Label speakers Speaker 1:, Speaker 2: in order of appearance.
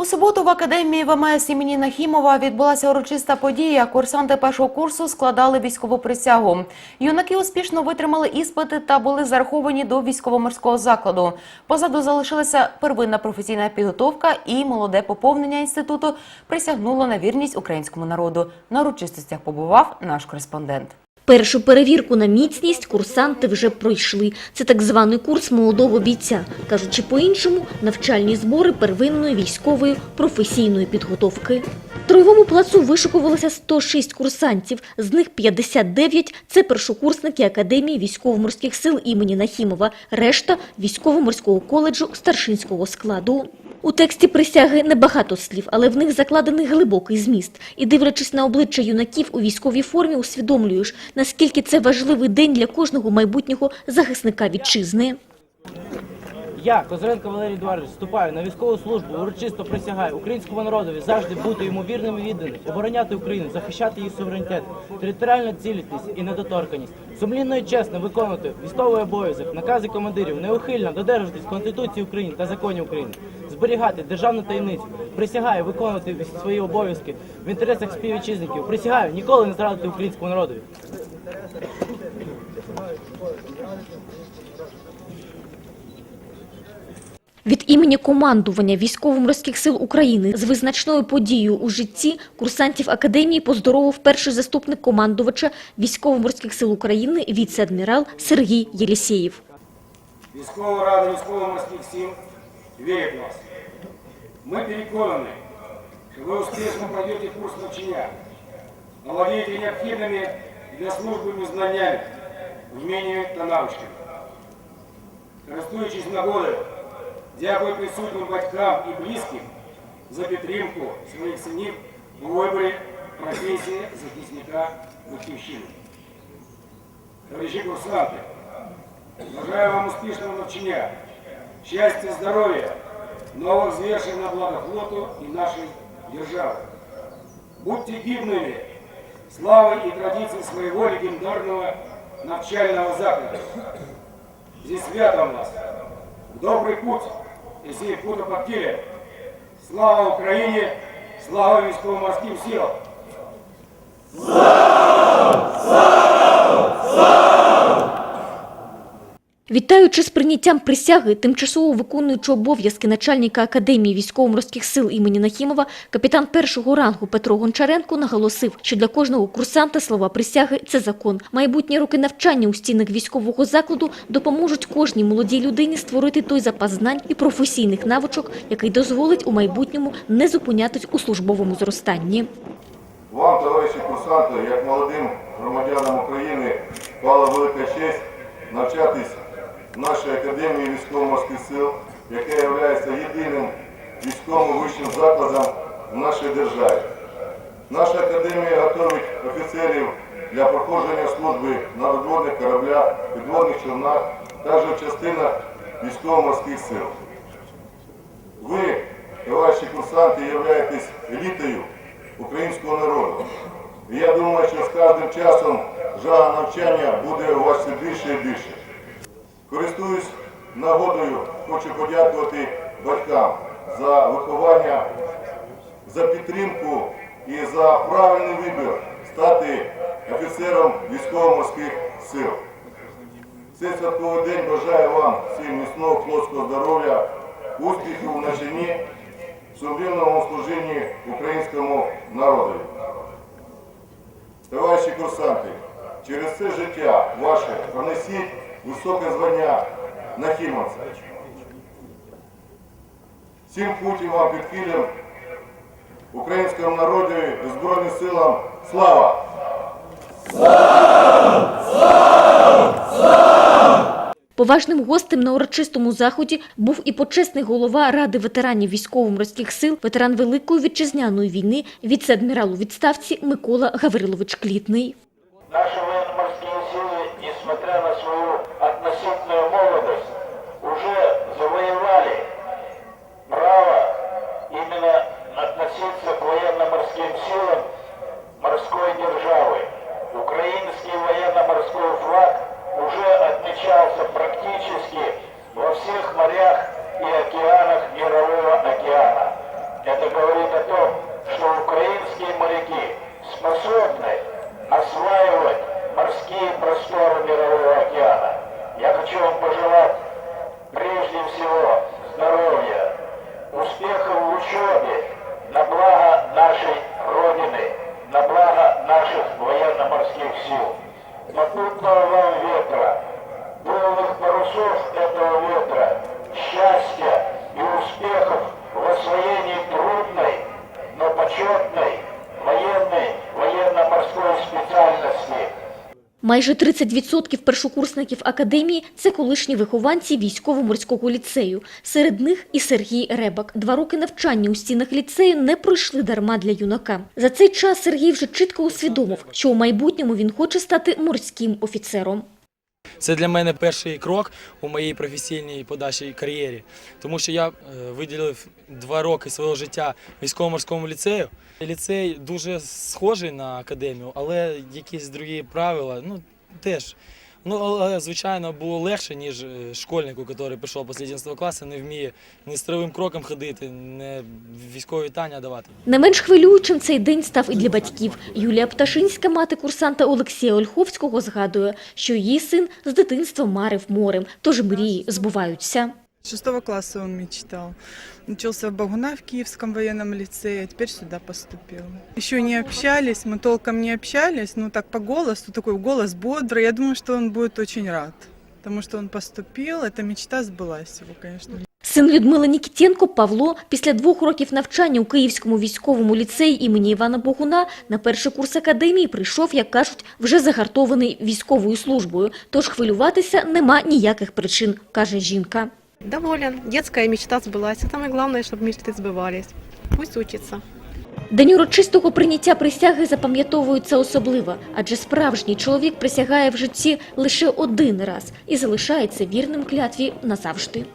Speaker 1: У суботу в академії ВМС імені Нахімова відбулася урочиста подія. Курсанти першого курсу складали військову присягу. Юнаки успішно витримали іспити та були зараховані до військово-морського закладу. Позаду залишилася первинна професійна підготовка і молоде поповнення інституту присягнуло на вірність українському народу. На урочистостях побував наш кореспондент.
Speaker 2: Першу перевірку на міцність курсанти вже пройшли. Це так званий курс молодого бійця. Кажучи по-іншому, навчальні збори первинної військової професійної підготовки. В торговому плацу вишукувалося 106 курсантів, з них 59 – це першокурсники Академії військово-морських сил імені Нахімова, решта – військово-морського коледжу старшинського складу. У тексті присяги небагато слів, але в них закладений глибокий зміст. І дивлячись на обличчя юнаків у військовій формі, усвідомлюєш, наскільки це важливий день для кожного майбутнього захисника вітчизни.
Speaker 3: Я, Козиренко Валерій Едуардович, вступаю на військову службу, урочисто присягаю українському народові завжди бути йому вірним і відданим, обороняти Україну, захищати її суверенітет, територіальну цілісність і недоторканість, сумлінно і чесно виконувати військовий обов'язок, накази командирів, неухильно додержуватись Конституції України та законів України, зберігати державну таємницю, присягаю виконувати свої обов'язки в інтересах співвітчизників, присягаю ніколи не зрадити українському народові.
Speaker 2: Від імені командування військово-морських сил України з визначною подією у житті курсантів Академії поздоровив перший заступник командувача військово-морських сил України віце-адмірал Сергій Єлісєєв.
Speaker 4: Військова рада військово-морських сил вірить в вас. Ми переконані, що ви успішно пройдете курс навчання, овладієте необхідними для служби знаннями, вміннями та навичками. Користуючись нагодою, дякую присутнім батькам і близьким за підтримку своїх синів у виборі професії захисника Батьківщини. Товариші курсанти, Бажаю вам успішного навчання, щастя, здоров'я, нових звершень на благо флоту і нашої держави. Будьте гідними слави і традиції своего легендарного навчального закладу. Зі святом вас! В добрий путь і сій путопортілі. Слава Україні! Слава військово-морським силам!
Speaker 2: Вітаючи з прийняттям присяги, тимчасово виконуючи обов'язки начальника Академії військово-морських сил імені Нахімова, капітан першого рангу Петро Гончаренко наголосив, що для кожного курсанта слова присяги – це закон. Майбутні роки навчання у стінах військового закладу допоможуть кожній молодій людині створити той запас знань і професійних навичок, який дозволить у майбутньому не зупинятись у службовому зростанні.
Speaker 5: Вам, товариші курсанти, як молодим громадянам України, пала велика честь навчатись в нашій академії військово-морських сил, яка є єдиним військовим вищим закладом в нашій державі. Наша академія готовить офіцерів для проходження служби на надводних кораблях, підводних човнах, також в частинах військово-морських сил. Ви, товариші курсанти, являєтесь елітою українського народу. І я думаю, що з кожним часом жага навчання буде у вас все більше і більше. Користуюсь нагодою, хочу подякувати батькам за виховання, за підтримку і за правильний вибір стати офіцером військово-морських сил. Цей святковий день бажаю вам всім міцного хлопського здоров'я, успіхів у навчанні, сумлінному служінні українському народу. Товариші курсанти, через це життя ваше пронесіть високе звання Нахімовця. Всім путім вам під кілем, українському народові і Збройним силам слава!
Speaker 2: Поважним гостем на урочистому заході був і почесний голова Ради ветеранів військово-морських сил, ветеран Великої вітчизняної війни, віце-адмірал у відставці Микола Гаврилович Клітний.
Speaker 6: Именно относиться к военно-морским силам морской державы. Украинский военно-морской флаг уже отмечался практически во всех морях и океанах Мирового океана. Это говорит о том, что украинские моряки способны осваивать морские просторы Мирового океана. Я хочу вам пожелать прежде всего
Speaker 2: Майже 30% першокурсників академії – це колишні вихованці військово-морського ліцею. Серед них і Сергій Ребак. Два роки навчання у стінах ліцею не пройшли дарма для юнака. За цей час Сергій вже чітко усвідомив, що у майбутньому він хоче стати морським офіцером.
Speaker 7: Це для мене перший крок у моїй професійній подальшій кар'єрі, тому що я е, виділив два роки свого життя військово-морському ліцею. Ліцей дуже схожий на академію, але якісь другі правила, ну теж. Ну, але, звичайно, було легше, ніж е, школьнику, який прийшов після 11 класу, не вміє ні строєвим кроком ходити, не військові вітання давати.
Speaker 2: Не менш хвилюючим цей день став і для батьків. Юлія Пташинська, мати курсанта Олексія Ольховського, згадує, що її син з дитинства марив морем, тож мрії збуваються.
Speaker 8: С шестого класса он мечтал. Учился в Богуна в Киевском военном лицее, а теперь сюда поступил. Еще не общались, мы толком не общались, но так по голосу, такой голос бодрый. Я думаю, что он будет очень рад, потому что он поступил, эта мечта сбылась его, конечно.
Speaker 2: Син Людмили Нікітєнко Павло після двох років навчання у Київському військовому ліцеї імені Івана Богуна на перший курс академії прийшов, як кажуть, вже загартований військовою службою. Тож хвилюватися нема ніяких причин, каже жінка.
Speaker 9: Доволен. Детская мечта сбылась. Самое главное, чтобы мечты сбывались. Пусть учится.
Speaker 2: День урочистого прийняття присяги запам'ятовується особливо, адже справжній чоловік присягає в житті лише один раз і залишається вірним клятві назавжди.